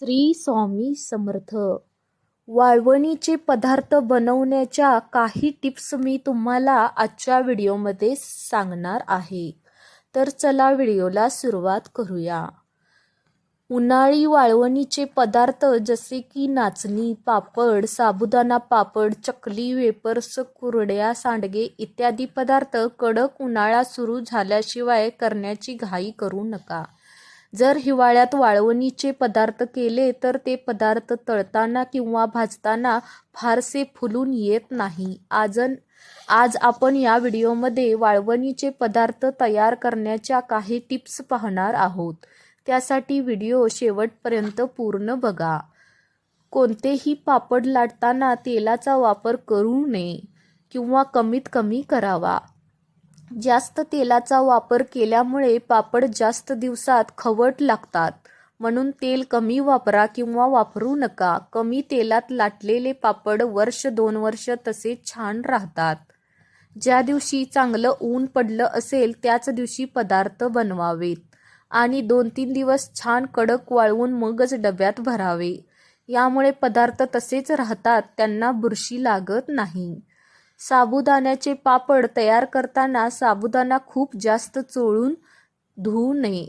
श्री स्वामी समर्थ. वाळवणीचे पदार्थ बनवण्याच्या काही टिप्स मी तुम्हाला आजच्या व्हिडिओमध्ये सांगणार आहे. तर चला व्हिडिओला सुरुवात करूया. उन्हाळी वाळवणीचे पदार्थ जसे की नाचणी पापड साबुदाणा पापड चकली वेपर्स कुरड्या सांडगे इत्यादी पदार्थ कडक उन्हाळा सुरू झाल्याशिवाय करण्याची घाई करू नका. जर हिवाळ्यात वाळवणीचे पदार्थ केले तर ते पदार्थ तळताना किंवा भाजताना फारसे फुलून येत नाही. आजन आज आपण या व्हिडिओमध्ये वाळवणीचे पदार्थ तयार करण्याच्या काही टिप्स पाहणार आहोत. त्यासाठी व्हिडिओ शेवटपर्यंत पूर्ण बघा. कोणतेही पापड लाटताना तेलाचा वापर करू नये किंवा कमीत कमी करावा. जास्त तेलाचा वापर केल्यामुळे पापड जास्त दिवसात खवट लागतात. म्हणून तेल कमी वापरा किंवा वापरू नका. कमी तेलात लाटलेले पापड वर्ष दोन वर्ष तसे छान राहतात. ज्या दिवशी चांगलं ऊन पडलं असेल त्याच दिवशी पदार्थ बनवावेत. आणि दोन तीन दिवस छान कडक वाळवून मगच डब्यात भरावे. यामुळे पदार्थ तसेच राहतात त्यांना बुरशी लागत नाही. साबुदाण्याचे पापड तयार करताना साबुदाणा खूप जास्त चोळून धुवू नये.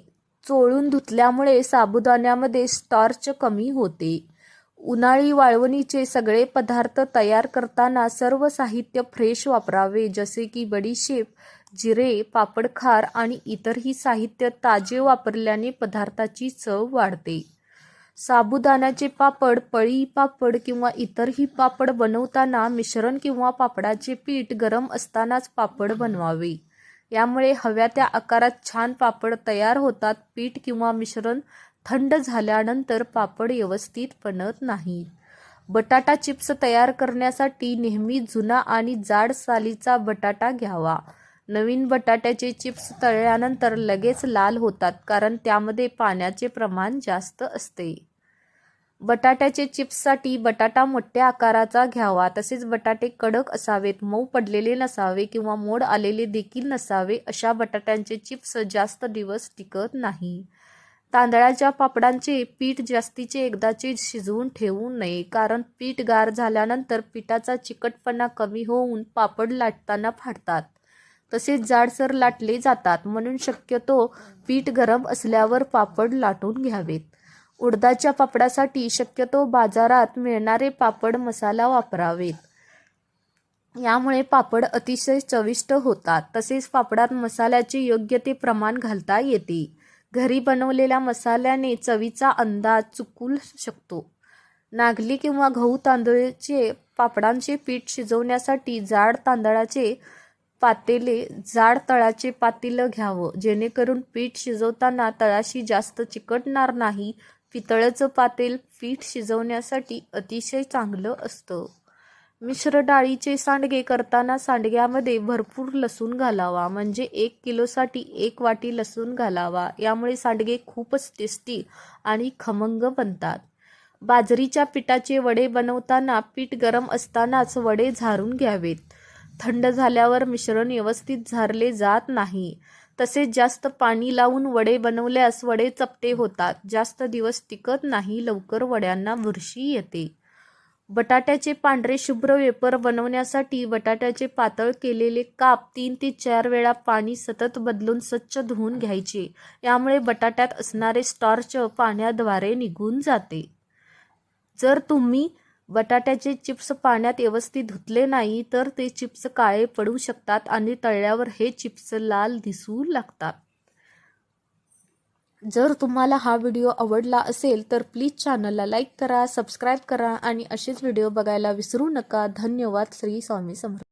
चोळून धुतल्यामुळे साबुदाण्यामध्ये स्टार्च कमी होते. उन्हाळी वाळवणीचे सगळे पदार्थ तयार करताना सर्व साहित्य फ्रेश वापरावे जसे की बडीशेप जिरे पापडखार आणि इतरही साहित्य ताजे वापरल्याने पदार्थाची चव वाढते. साबुदाण्याचे पापड पळी पापड किंवा इतरही पापड बनवताना मिश्रण किंवा पापडाचे पीठ गरम असतानाच पापड बनवावे. यामुळे हव्या त्या आकारात छान पापड तयार होतात. पीठ किंवा मिश्रण थंड झाल्यानंतर पापड व्यवस्थित बनत नाहीत बटाटा चिप्स तयार करण्यासाठी नेहमी जुना आणि जाड सालीचा बटाटा घ्यावा. नवीन बटाट्याचे चिप्स तळल्यानंतर लगेच लाल होतात कारण त्यामध्ये पाण्याचे प्रमाण जास्त असते. बटाट्याचे चिप्ससाठी बटाटा मोठ्या आकाराचा घ्यावा तसेच बटाटे कडक असावेत मऊ पडलेले नसावे किंवा मोड आलेले देखील नसावे अशा बटाट्यांचे चिप्स जास्त दिवस टिकत नाही. तांदळाच्या पापडांचे पीठ जास्तीचे एकदाचे शिजवून ठेवू नये कारण पीठ गार झाल्यानंतर पिठाचा चिकटपणा कमी होऊन पापड लाटताना फाटतात तसेच जाडसर लाटले जातात म्हणून शक्यतो पीठ गरम असल्यावर पापड लाटून घ्यावेत. उडदाच्या पापडासाठी शक्यतो बाजारात मिळणारे पापड मसाला वापरावेत. यामुळे पापड अतिशय चविष्ट होतात. तसेच पापडात मसाल्याचे योग्य ते प्रमाण घालता येते. घरी बनवलेल्या मसाल्याने चवीचा अंदाज चुकू शकतो. नागली किंवा गहू तांदळाचे पापडांचे पीठ शिजवण्यासाठी जाड तांदळाचे पातेले जाड तळाचे पातेलं घ्यावं. जेणेकरून पीठ शिजवताना तळाशी जास्त चिकटणार नाही. पितळचं पातेल पीठ शिजवण्यासाठी अतिशय चांगलं असतं. मिश्र डाळीचे सांडगे करताना सांडग्यामध्ये भरपूर लसूण घालावा. म्हणजे एक किलोसाठी एक वाटी लसूण घालावा. यामुळे सांडगे खूपच टेस्टी आणि खमंग बनतात. बाजरीच्या पिठाचे वडे बनवताना पीठ गरम असतानाच वडे झारून घ्यावेत. थंड झाल्यावर मिश्रण व्यवस्थित झारले जात नाही. तसेच जास्त पाणी लावून वडे बनवल्यास वडे चपटे होतात. जास्त दिवस टिकत नाही लवकर वड्यांना बुरशी येते. बटाट्याचे पांढरे शुभ्र वेपर बनवण्यासाठी बटाट्याचे पातळ केलेले काप तीन ते चार वेळा पाणी सतत बदलून स्वच्छ धुवून घ्यायचे. यामुळे बटाट्यात असणारे स्टार्च पाण्याद्वारे निघून जाते. जर तुम्ही बटाट्याचे चिप्स पाण्यात व्यवस्थित धुतले नाही तर ते चिप्स काळे पडू शकतात आणि तळल्यावर हे चिप्स लाल दिसू लागतात. जर तुम्हाला हा व्हिडिओ आवडला असेल तर प्लीज चॅनलला लाईक करा सबस्क्राईब करा आणि असेच व्हिडिओ बघायला विसरू नका. धन्यवाद. श्री स्वामी समर्थ.